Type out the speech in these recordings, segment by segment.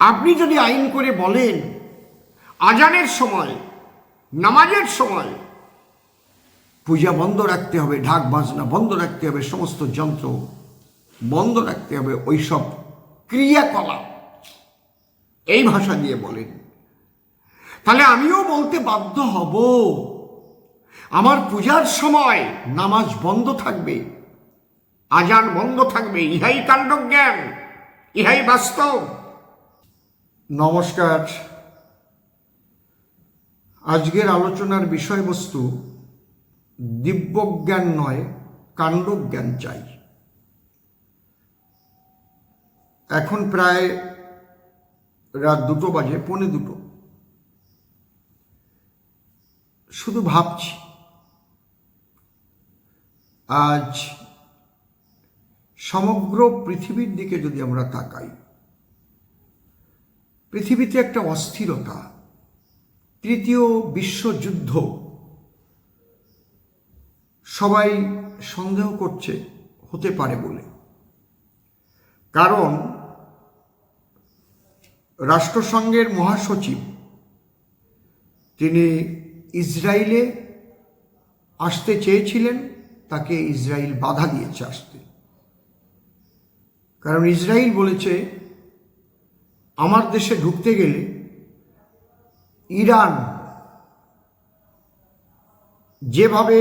আপনি যদি আইন করে বলেন, আজানের সময়, নামাজের সময়, পূজা বন্ধ রাখতে হবে, ঢাক বাজনা বন্ধ রাখতে হবে, সমস্ত যন্ত্র বন্ধ রাখতে হবে, ওইসব ক্রিয়াকলাপ, এই ভাষা দিয়ে বলেন। তাহলে আমিও বলতে বাধ্য হব, আমার পূজার সময় নামাজ বন্ধ থাকবে, আজান বন্ধ থাকবে, ইহাই কাণ্ডজ্ঞান, ইহাই বাস্তব। নমস্কার। আজকের আলোচনার বিষয়বস্তু দিব্যজ্ঞান নয়, কাণ্ডজ্ঞান চাই। এখন প্রায় রাত দুটো বাজে, পৌনে দুটো। শুধু ভাবছি, আজ সমগ্র পৃথিবীর দিকে যদি আমরা তাকাই পৃথিবীতে একটা অস্থিরতা, তৃতীয় বিশ্বযুদ্ধ। সবাই সন্দেহ করছে, হতে পারে বলে। কারণ রাষ্ট্রসংঘের মহাসচিব, তিনি ইসরায়েলে আসতে চেয়েছিলেন, তাকে ইসরায়েল বাধা দিয়েছে আসতে। কারণ ইসরায়েল বলেছে আমার দেশে ঢুকতে গেলে ইরান যেভাবে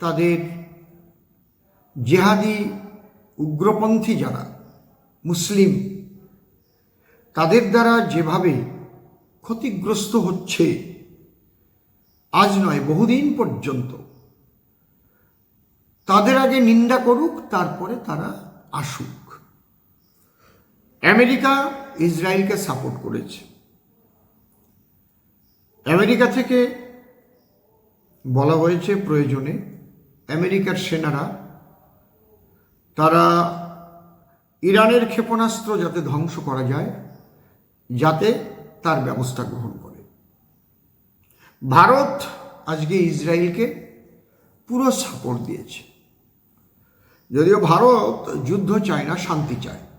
তাদের জেহাদি উগ্রপন্থী যারা, মুসলিম, তাদের দ্বারা যেভাবে ক্ষতিগ্রস্ত হচ্ছে, আজ নয়, বহুদিন পর্যন্ত, তাদের আগে নিন্দা করুক, তারপরে তারা আসুক। আমেরিকা ইসরায়েলকে সাপোর্ট করেছে। আমেরিকা থেকে বলা হয়েছে প্রয়োজনে আমেরিকার সেনারা, তারা ইরানের ক্ষেপণাস্ত্র যাতে ধ্বংস করা যায়, যাতে তার ব্যবস্থা গ্রহণ করে। ভারত আজকে ইসরায়েলকে পুরো সাপোর্ট দিয়েছে। যদিও ভারত যুদ্ধ চায় না, শান্তি চায়।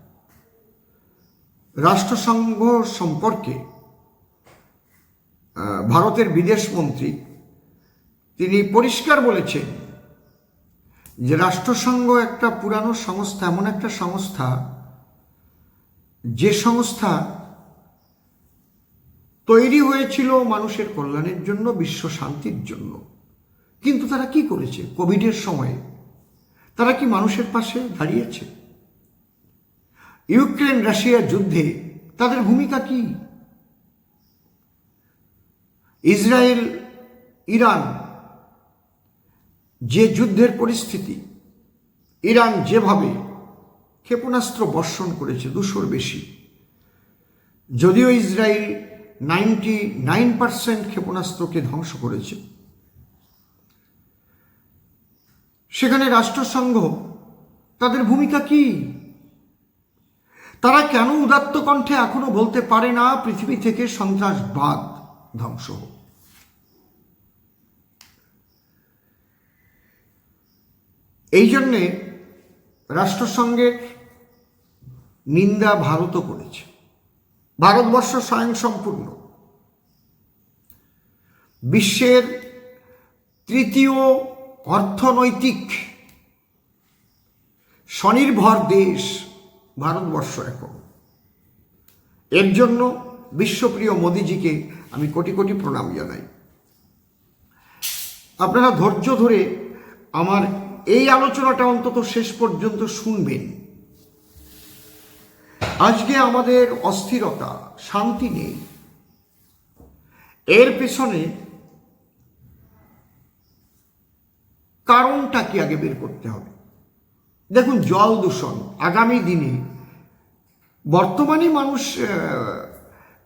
রাষ্ট্রসংঘ সম্পর্কে ভারতের বিদেশ মন্ত্রী, তিনি পরিষ্কার বলেছেন যে রাষ্ট্রসংঘ একটা পুরানো সংস্থা, এমন একটা সংস্থা, যে সংস্থা তৈরি হয়েছিল মানুষের কল্যাণের জন্য, বিশ্ব শান্তির জন্য। কিন্তু তারা কি করেছে? কোভিডের সময়ে তারা কি মানুষের পাশে দাঁড়িয়েছে? ইউক্রেন রাশিয়ার যুদ্ধে তাদের ভূমিকা কি? ইসরায়েল, ইরান, যে যুদ্ধের পরিস্থিতি, ইরান যেভাবে ক্ষেপণাস্ত্র বর্ষণ করেছে, দুশোর বেশি, যদিও ইসরায়েল নাইনটি নাইন পার্সেন্ট ক্ষেপণাস্ত্রকে ধ্বংস করেছে। সেখানে রাষ্ট্রসংঘ তাদের ভূমিকা কি? তারা কেন উদাত্ত কণ্ঠে এখনও বলতে পারে না পৃথিবী থেকে সন্ত্রাসবাদ ধ্বংস হোক? এই জন্যে রাষ্ট্রসংঘের নিন্দা ভারতও করেছে। ভারতবর্ষ স্বয়ংসম্পূর্ণ। বিশ্বের তৃতীয় অর্থনৈতিক স্বনির্ভর দেশ ভারতবর্ষ এখন এর জন্য বিশ্বপ্রিয় মোদিজিকে আমি কোটি কোটি প্রণাম জানাই। আপনারা ধৈর্য ধরে আমার এই আলোচনাটা অন্তত শেষ পর্যন্ত শুনবেন। আজকে আমাদের অস্থিরতা, শান্তি নেই। এর পেছনে কারণটা কি আগে বের করতে হবে? দেখুন, জল দূষণ আগামী দিনে বর্তমানে মানুষ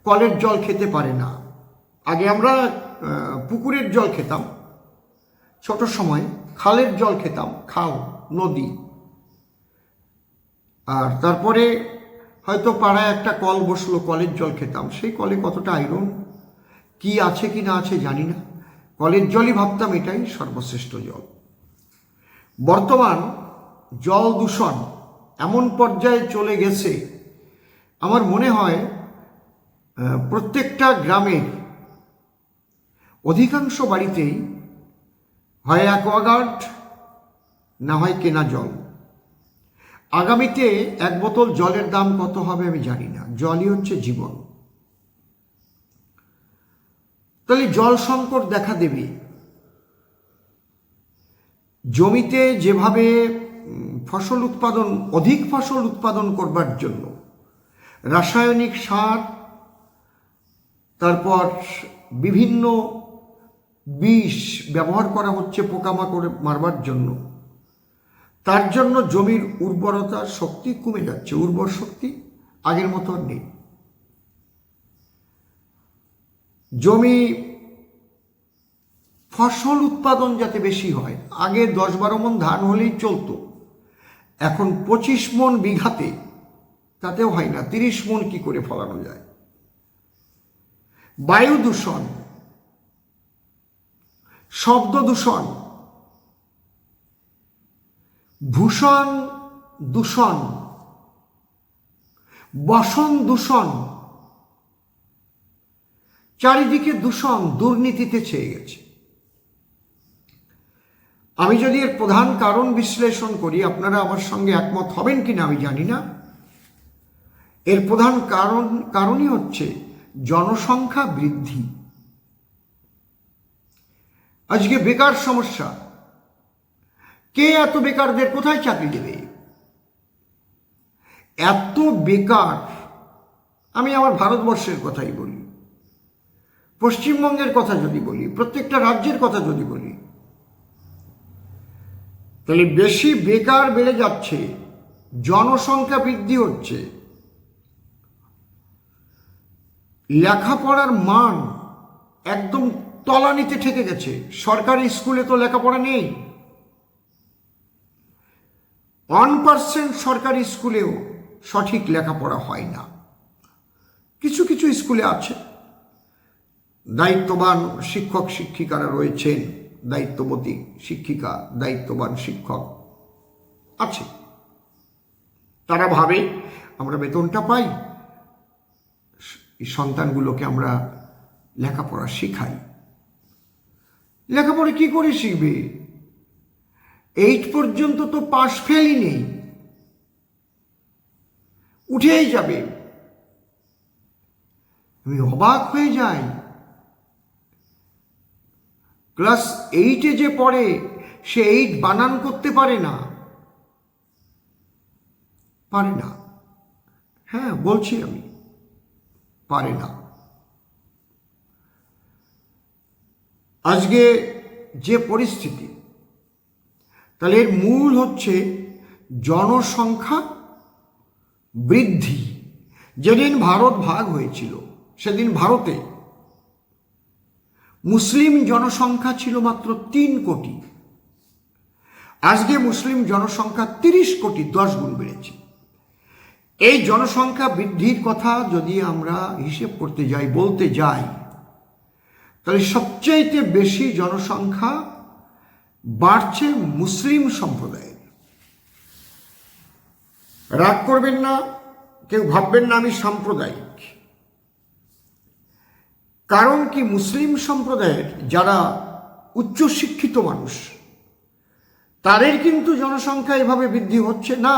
কলের জল খেতে পারে না। আগে আমরা পুকুরের জল খেতাম। ছোট সময় খালের জল খেতাম, খাল, নদী। আর তারপরে হয়তো পাড়ায় একটা কল বসল, কলের জল খেতাম। সেই কলে কতটা আয়রন, কি আছে কি না আছে জানি না। কলের জলই ভাবতাম এটাই সর্বশ্রেষ্ঠ জল। বর্তমান জল দূষণ এমন পর্যায়ে চলে গেছে। আমার মনে হয় প্রত্যেকটা গ্রামের অধিকাংশ বাড়িতেই হয় অ্যাকোয়াগার্ড না হয় কেনা জল। আগামীতে এক বোতল জলের দাম কত হবে আমি জানি না। জলই হচ্ছে জীবন। তাহলে জল সংকট দেখা দেবে। জমিতে যেভাবে ফসল উৎপাদন, অধিক ফসল উৎপাদন করবার জন্য। রাসায়নিক সার, তারপর বিভিন্ন বিষ ব্যবহার করা হচ্ছে পোকামাকড় মারবার জন্য। তার জন্য জমির উর্বরতা শক্তি কমে যাচ্ছে, উর্বর শক্তি আগের মতো নেই। জমি ফসল উৎপাদন যাতে বেশি হয়, আগে দশ বারো মন ধান হলেই চলতো। এখন পঁচিশ মন বিঘাতে তাতেও হয় না, তিরিশ মন কি করে ফলানো যায়? বায়ু দূষণ, শব্দ দূষণ, ভূষণ দূষণ, বসন দূষণ, চারিদিকে দূষণ দুর্নীতিতে ছেয়ে গেছে। আমি যদি এর প্রধান কারণ বিশ্লেষণ করি, আপনারা আমার সঙ্গে একমত হবেন কিনা আমি জানি না। এর প্রধান কারণ, কারণই হচ্ছে জনসংখ্যা বৃদ্ধি। আজকে বেকার সমস্যা। কে এত বেকারদের কোথায় চাকরি দেবে? এত বেকার, আমি আমার ভারতবর্ষের কথাই বলি। পশ্চিমবঙ্গের কথা যদি বলি, প্রত্যেকটা রাজ্যের কথা যদি বলি তাহলে বেশি বেকার বেড়ে যাচ্ছে, জনসংখ্যা বৃদ্ধি হচ্ছে। লেখাপড়ার মান একদম তলানিতে ঠেকে গেছে। সরকারি স্কুলে তো লেখাপড়া নেই। ওয়ান পার্সেন্ট সরকারি স্কুলেও সঠিক লেখাপড়া হয় না। কিছু কিছু স্কুলে আছে। দায়িত্ববান শিক্ষক শিক্ষিকারা রয়েছেন। দায়িত্ববতী শিক্ষিকা, দায়িত্ববান শিক্ষক আছে। তারা ভাবে, আমরা বেতনটা পাই। সন্তানগুলোকে আমরা লেখাপড়া শিখাই। লেখাপড়া কি করে শিখবে? এইট পর্যন্ত তো পাশ ফেলই নেই। উঠেই যাবে। আমি অবাক হয়ে যাই। ক্লাস এইটে যে পড়ে, সে এইট বানান করতে পারে না। পারে না। হ্যাঁ বলছি আমি, পারে না। আজকে যে পরিস্থিতি, তাহলে এর মূল হচ্ছে জনসংখ্যা বৃদ্ধি। যেদিন ভারত ভাগ হয়েছিল, সেদিন ভারতে মুসলিম জনসংখ্যা ছিল মাত্র তিন কোটি। আজকে মুসলিম জনসংখ্যা তিরিশ কোটি, দশ গুণ বেড়েছে। এই জনসংখ্যা বৃদ্ধির কথা যদি আমরা হিসেব করতে যাই, বলতে যাই, তাহলে সবচাইতে বেশি জনসংখ্যা বাড়ছে মুসলিম সম্প্রদায়ের। রাগ করবেন না, কেউ ভাববেন না আমি সাম্প্রদায়িক। কারণ কি মুসলিম সম্প্রদায়ের যারা উচ্চশিক্ষিত মানুষ, তাদের কিন্তু জনসংখ্যা এভাবে বৃদ্ধি হচ্ছে না।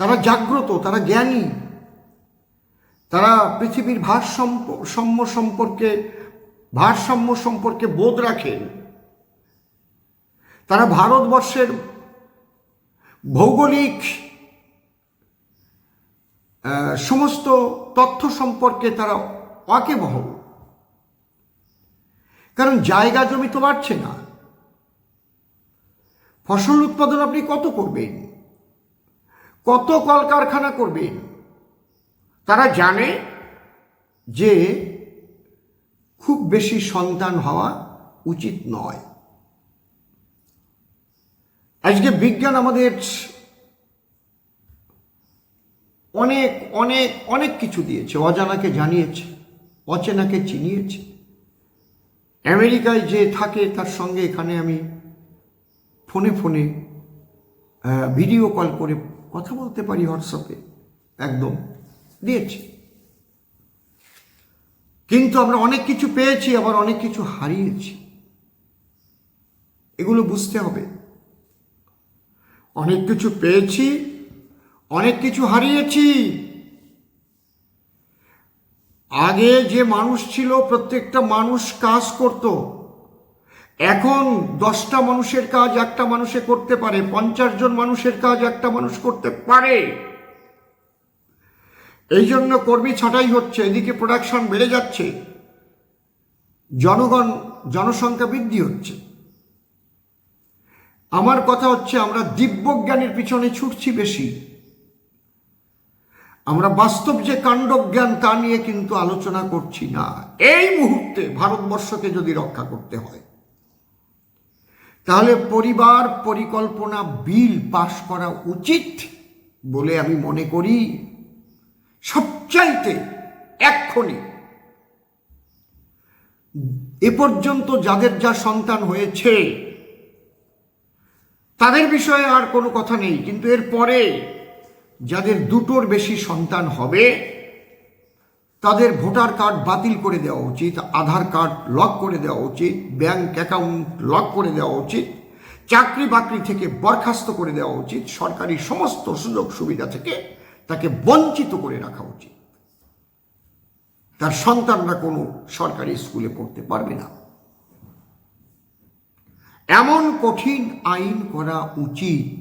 তারা জাগ্রত, তারা জ্ঞানী, তারা পৃথিবীর ভারসাম্য সম্পর্কে ভারসাম্য সম্পর্কে বোধ রাখেন তারা ভারতবর্ষের ভৌগোলিক সমস্ত তথ্য সম্পর্কে তারা ওয়াকেবহল কারণ জায়গা জমি তো বাড়ছে না। ফসল উৎপাদন আপনি কত করবেন? কত কলকারখানা করবেন? তারা জানে যে খুব বেশি সন্তান হওয়া উচিত নয়। আজকে বিজ্ঞান আমাদের অনেক অনেক অনেক কিছু দিয়েছে, অজানাকে জানিয়েছে, অচেনাকে চিনিয়েছে। আমেরিকায় যে থাকে, তার সঙ্গে এখানে আমি ফোনে ফোনে ভিডিও কল করে কথা বলতে পারি হোয়াটসঅ্যাপে একদম। দিয়েছি। কিন্তু আমরা অনেক কিছু পেয়েছি, আবার অনেক কিছু হারিয়েছি। এগুলো বুঝতে হবে। অনেক কিছু পেয়েছি, অনেক কিছু হারিয়েছি। আগে যে মানুষ ছিল, প্রত্যেকটা মানুষ কাজ করত। এখন দশটা মানুষের কাজ একটা মানুষে করতে পারে, পঞ্চাশ জন মানুষের কাজ একটা মানুষ করতে পারে। এই জন্য কর্মী ছাঁটাই হচ্ছে, এদিকে প্রোডাকশন বেড়ে যাচ্ছে, জনগণ, জনসংখ্যা বৃদ্ধি হচ্ছে। আমার কথা হচ্ছে, আমরা দিব্যজ্ঞানের পিছনে ছুটছি বেশি। আমরা বাস্তব যে কাণ্ডজ্ঞান তা নিয়ে কিন্তু আলোচনা করছি না। এই মুহূর্তে ভারতবর্ষকে যদি রক্ষা করতে হয়, তাহলে পরিবার পরিকল্পনা বিল পাশ করা উচিত বলে আমি মনে করি। সবচাইতে এক্ষণি এ পর্যন্ত যাদের যা সন্তান হয়েছে, তাদের বিষয়ে আর কোনো কথা নেই। কিন্তু এর পরে যাদের দুটোর বেশি সন্তান হবে, তাদের ভোটার কার্ড বাতিল করে দেওয়া উচিত, আধার কার্ড লক করে দেওয়া উচিত, ব্যাংক অ্যাকাউন্ট লক করে দেওয়া উচিত, চাকরি বাকরি থেকে বরখাস্ত করে দেওয়া উচিত, সরকারি সমস্ত সুযোগ সুবিধা থেকে তাকে বঞ্চিত করে রাখা উচিত। তার সন্তানরা কোনো সরকারি স্কুলে পড়তে পারবে না। এমন কঠিন আইন করা উচিত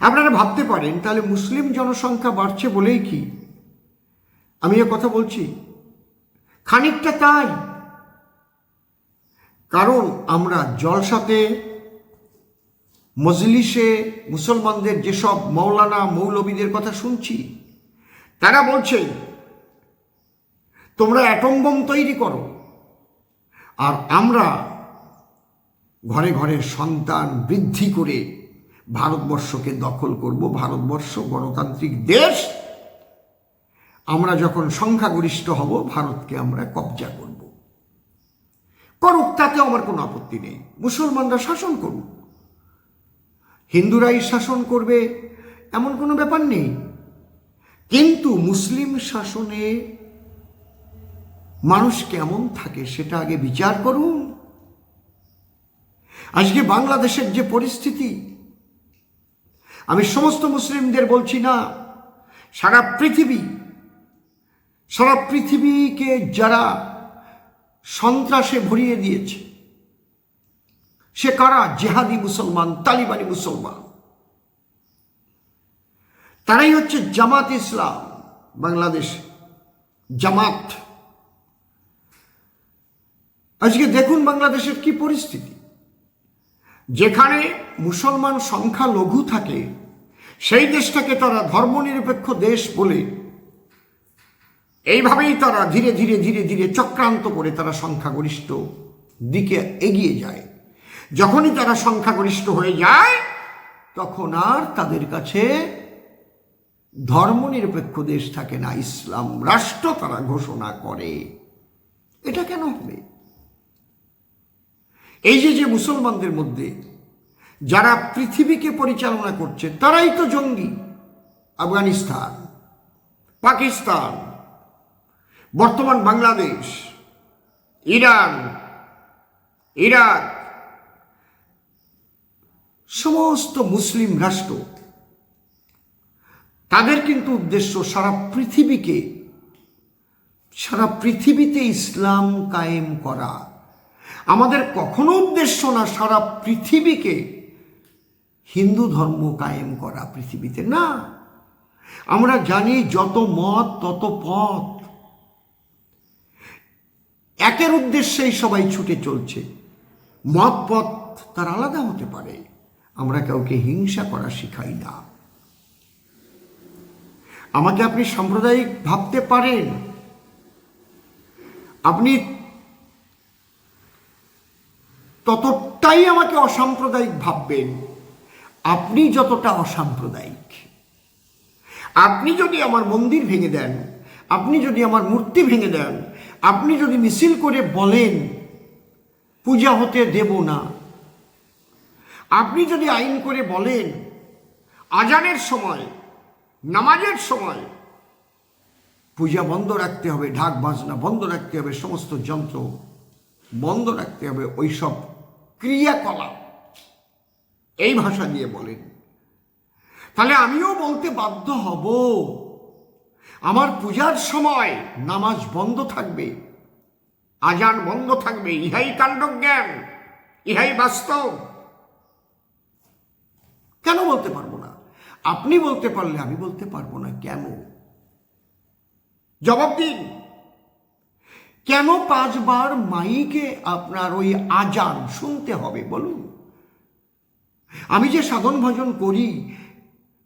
আপনারা ভাবতে পারেন, তাহলে মুসলিম জনসংখ্যা বাড়ছে বলেই কি? আমি এ কথা বলছি। খানিকটা তাই। কারণ আমরা জলসাতে, মজলিসে, মুসলমানদের যেসব মৌলানা মৌলবীদের কথা শুনছি, তারা বলছে, তোমরা অ্যাটম বোম তৈরি করো, আর আমরা ঘরে ঘরে সন্তান বৃদ্ধি করে ভারতবর্ষকে দখল করব, ভারতবর্ষ গণতান্ত্রিক দেশ। আমরা যখন সংখ্যাগরিষ্ঠ হব, ভারতকে আমরা কবজা করব। করুক তাতে আমার কোনো আপত্তি নেই। মুসলমানরা শাসন করুক। হিন্দুরাই শাসন করবে, এমন কোনো ব্যাপার নেই। কিন্তু মুসলিম শাসনে মানুষ কেমন থাকে, সেটা আগে বিচার করুন। আজকে বাংলাদেশের যে পরিস্থিতি আমি সমস্ত মুসলিমদের বলছি না, সারা পৃথিবী, সারা পৃথিবীকে যারা সন্ত্রাসে ভরিয়ে দিয়েছে, সে কারা? জেহাদি মুসলমান, তালিবানি মুসলমান। তারাই হচ্ছে জামাত ইসলাম, বাংলাদেশ জামাত। আজকে দেখুন বাংলাদেশের কি পরিস্থিতি। যেখানে মুসলমান সংখ্যা লঘু থাকে, সেই দেশটাকে তারা ধর্মনিরপেক্ষ দেশ বলে। এইভাবেই তারা ধীরে ধীরে ধীরে ধীরে চক্রান্ত করে তারা সংখ্যাগরিষ্ঠ দিকে এগিয়ে যায়। যখনই তারা সংখ্যাগরিষ্ঠ হয়ে যায়, তখন আর তাদের কাছে ধর্মনিরপেক্ষ দেশ থাকে না, ইসলাম রাষ্ট্র তারা ঘোষণা করে। এটা কেন হবে? এই যে যে মুসলমানদের মধ্যে যারা পৃথিবীকে পরিচালনা করছে, তারাই তো জঙ্গি। আফগানিস্তান, পাকিস্তান, বর্তমান বাংলাদেশ, ইরান, ইরাক, সমস্ত মুসলিম রাষ্ট্র, তাদের কিন্তু উদ্দেশ্য সারা পৃথিবীকে, সারা পৃথিবীতে ইসলাম কায়েম করা। আমাদের কখনো উদ্দেশ্য না সারা পৃথিবীকে হিন্দু ধর্ম কায়েম করা পৃথিবীতে, না। আমরা জানি যত মত, তত পথ। একের উদ্দেশ্যেই সবাই ছুটে চলছে। মত, পথ তার আলাদা হতে পারে। আমরা কাউকে হিংসা করা শিখাই না। আমাকে আপনি সাম্প্রদায়িক ভাবতে পারেন? আপনি ততটাই আমাকে অসাম্প্রদায়িক ভাববেন। আপনি যতটা অসাম্প্রদায়িক। আপনি যদি আমার মন্দির ভেঙে দেন, আপনি যদি আমার মূর্তি ভেঙে দেন, আপনি যদি মিছিল করে বলেন, পূজা হতে দেব না। আপনি যদি আইন করে বলেন, আজানের সময়, নামাজের সময়, পূজা বন্ধ রাখতে হবে, ঢাক বাজনা বন্ধ রাখতে হবে, সমস্ত যন্ত্র বন্ধ রাখতে হবে, ওইসব ক্রিয়াকলাপ। এই ভাষা দিয়ে বলেন। তাহলে আমিও বলতে বাধ্য হব। আমার পূজার সময় নামাজ বন্ধ থাকবে, আজান বন্ধ থাকবে, ইহাই কাণ্ডজ্ঞান, ইহাই বাস্তব। কেন বলতে পারব না? আপনি বলতে পারলে আমি বলতে পারব না কেন? জবাব দিন। কেন পাঁচবার মাইকে আপনার ওই আজান শুনতে হবে, বলুন? আমি যে সাধন ভজন করি,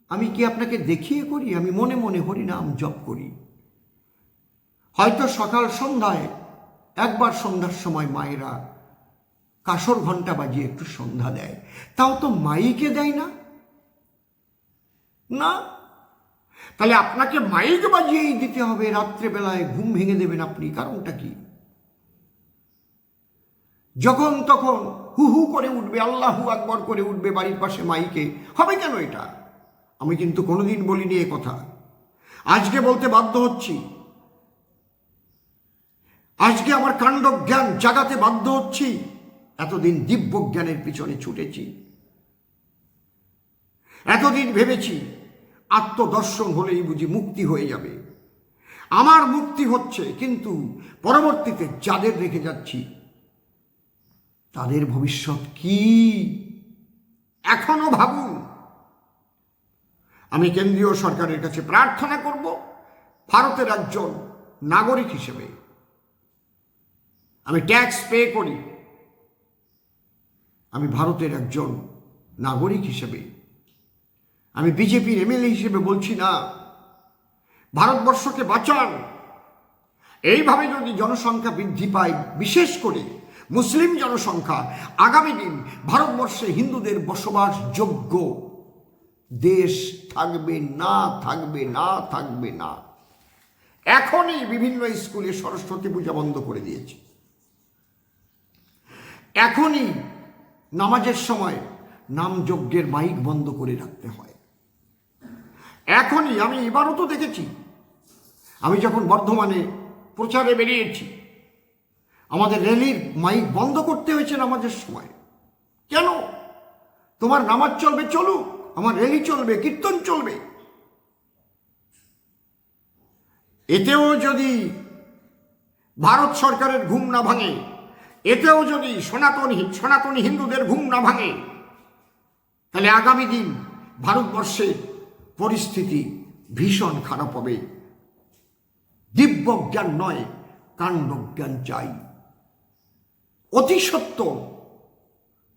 আমি কি আপনাকে দেখিয়ে করি? আমি মনে মনে হরিনাম জপ করি। হয়তো সকাল সন্ধ্যায়, একবার সন্ধ্যার সময় মায়েরা কাসর ঘণ্টা বাজিয়ে একটু সন্ধ্যা দেয়। তাও তো মাইকে দেয় না। না তাহলে আপনাকে মাইক বাজিয়েই দিতে হবে, রাত্রেবেলায় ঘুম ভেঙে দেবেন আপনি, কারণটা কি? যখন তখন হু হু করে উঠবে, আল্লাহু আকবর করে উঠবে বাড়ির পাশে মাইকে, হবে কেন এটা? আমি কিন্তু কোনোদিন বলিনি এ কথা। আজকে বলতে বাধ্য হচ্ছি। আজকে আমার কাণ্ড জ্ঞান জাগাতে বাধ্য হচ্ছি। এতদিন দিব্য জ্ঞানের পিছনে ছুটেছি। এতদিন ভেবেছি আত্মদর্শন হলেই বুঝি মুক্তি হয়ে যাবে। আমার মুক্তি হচ্ছে, কিন্তু পরবর্তীতে যাদের রেখে যাচ্ছি, তাদের ভবিষ্যৎ কি? এখনও ভাবুন। আমি কেন্দ্রীয় সরকারের কাছে প্রার্থনা করব, ভারতের একজন নাগরিক হিসেবে। আমি ট্যাক্স পে করি। আমি ভারতের একজন নাগরিক হিসেবে। আমি বিজেপির এমএলএ হিসেবে বলছি না। ভারতবর্ষকে বাঁচান। এইভাবে যদি জনসংখ্যা বৃদ্ধি পায়, বিশেষ করে মুসলিম জনসংখ্যা, আগামী দিন ভারতবর্ষে হিন্দুদের বসবাসযোগ্য দেশ থাকবে না থাকবে না থাকবে না। এখনই বিভিন্ন স্কুলে সরস্বতী পূজা বন্ধ করে দিয়েছে। এখনই নামাজের সময় নাম যজ্ঞের মাইক বন্ধ করে রাখতে হয়। এখনই আমি এবারও তো দেখেছি। আমি যখন বর্ধমানে প্রচারে বেরিয়েছি, আমাদের র্যালির মাইক বন্ধ করতে হয়েছে নামাজের সময়। কেন? তোমার নামাজ চলবে, চলুক। আমার র্যালি চলবে, কীর্তন চলবে। এতেও যদি ভারত সরকারের ঘুম না ভাঙে, এতেও যদি সনাতন সনাতনী হিন্দুদের ঘুম না ভাঙে, তাহলে আগামী দিন ভারতবর্ষের পরিস্থিতি ভীষণ খারাপ হবে। দিব্য জ্ঞান নয়, কাণ্ডজ্ঞান চাই। অতি সত্য।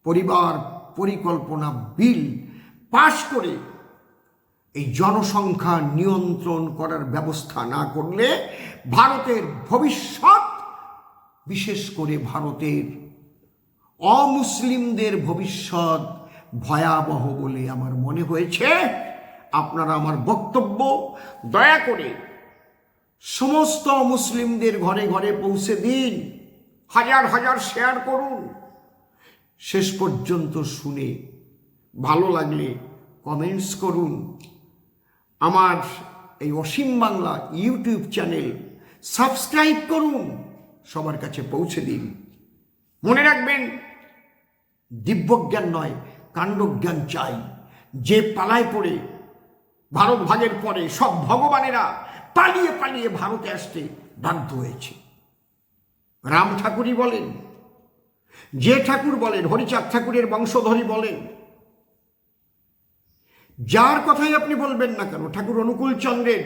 পরিবার পরিকল্পনা বিল পাশ করে এই জনসংখ্যা নিয়ন্ত্রণ করার ব্যবস্থা না করলে ভারতের ভবিষ্যৎ, বিশেষ করে ভারতের অমুসলিমদের ভবিষ্যৎ ভয়াবহ বলে আমার মনে হয়েছে। আপনারা আমার বক্তব্য দয়া করে সমস্ত মুসলিমদের ঘরে ঘরে পৌঁছে দিন। হাজার হাজার শেয়ার করুন। শেষ পর্যন্ত শুনে ভালো লাগলে কমেন্টস করুন। আমার এই Asim Bangla YouTube channel subscribe করুন। সবার কাছে পৌঁছে দিন। মনে রাখবেন, দিব্যজ্ঞান নয়, কাণ্ডজ্ঞান চাই। যে পালায় পড়ে ভারত ভাগের পরে সব ভগবানেরা পালিয়ে পালিয়ে ভারতে আসতে বাধ্য হয়েছে। রাম ঠাকুরই বলেন, যে ঠাকুর বলেন, হরিচাঁদ ঠাকুরের বংশধরী বলেন, যার কথাই আপনি বলবেন না কেন, ঠাকুর অনুকূল চন্দ্রের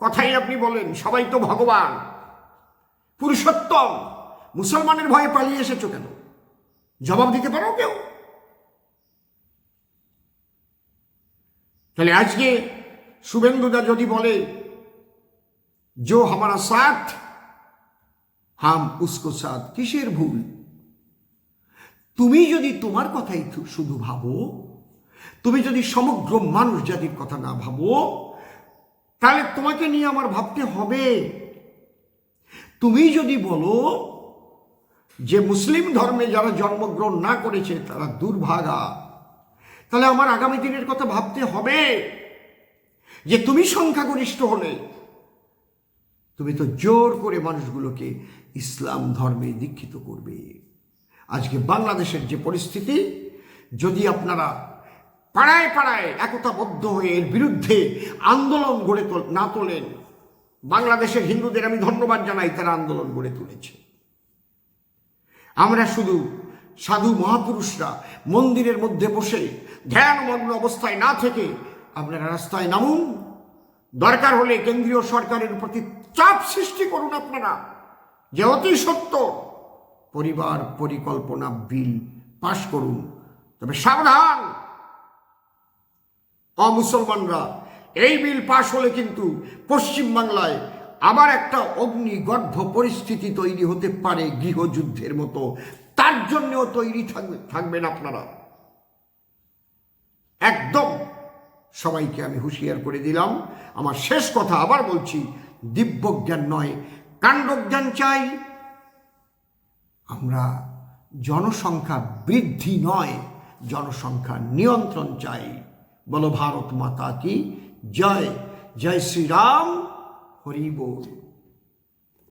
কথাই আপনি বলেন, সবাই তো ভগবান, পুরুষোত্তম, মুসলমানের ভয়ে পালিয়ে এসেছ কেন? জবাব দিতে পারো কেউ? তাহলে আজকে শুভেন্দুদা যদি বলে जो हमारा साथ হাম উসকো সাথ কিসের ভুল তুমি যদি তোমার কথাই থু- শুধু ভাবো তুমি যদি সমগ্র মানুষ জাতির কথা না ভাবো তাহলে তোমাকে নিয়ে আমার ভাবতে হবে তুমি যদি বলো যে মুসলিম ধর্মে যারা জন্মগ্রহণ না করেছে তারা দুর্ভাগা তাহলে আমার আগামী দিনের কথা ভাবতে হবে যে তুমি সংখ্যাগরিষ্ঠ হলে তুমি তো জোর করে মানুষগুলোকে ইসলাম ধর্মে দীক্ষিত করবে। আজকে বাংলাদেশের যে পরিস্থিতি, যদি আপনারা পাড়ায় পাড়ায় একতাবদ্ধ হয়ে এর বিরুদ্ধে আন্দোলন গড়ে তোল না তোলেন, বাংলাদেশের হিন্দুদের আমি ধন্যবাদ জানাই, তারা আন্দোলন গড়ে তুলেছে। আমরা শুধু সাধু মহাপুরুষরা মন্দিরের মধ্যে বসে ধ্যানমগ্ন অবস্থায় না থেকে আপনারা রাস্তায় নামুন। দরকার হলে কেন্দ্রীয় সরকারের প্রতি চাপ সৃষ্টি করুন আপনারা। যে অতি সত্য, পরিবার পরিকল্পনা বিল পাশ করুন। তবে সাবধান। অমুসলমানরা, এই বিল পাশ হলে কিন্তু পশ্চিমবাংলায় আবার একটা অগ্নিগর্ভ পরিস্থিতি তৈরি হতে পারে গৃহযুদ্ধের মতো। তার জন্যও তৈরি থাকবে থাকবেন আপনারা। একদম। সবাইকে আমি হুঁশিয়ার করে দিলাম। আমার শেষ কথা আবার বলছি, দিব্যজ্ঞান নয়, কাণ্ডজ্ঞান চাই। আমরা জনসংখ্যা বৃদ্ধি নয়, জনসংখ্যা নিয়ন্ত্রণ চাই। বলো ভারত মাতা কি? জয় জয় শ্রীরাম, হরি বল।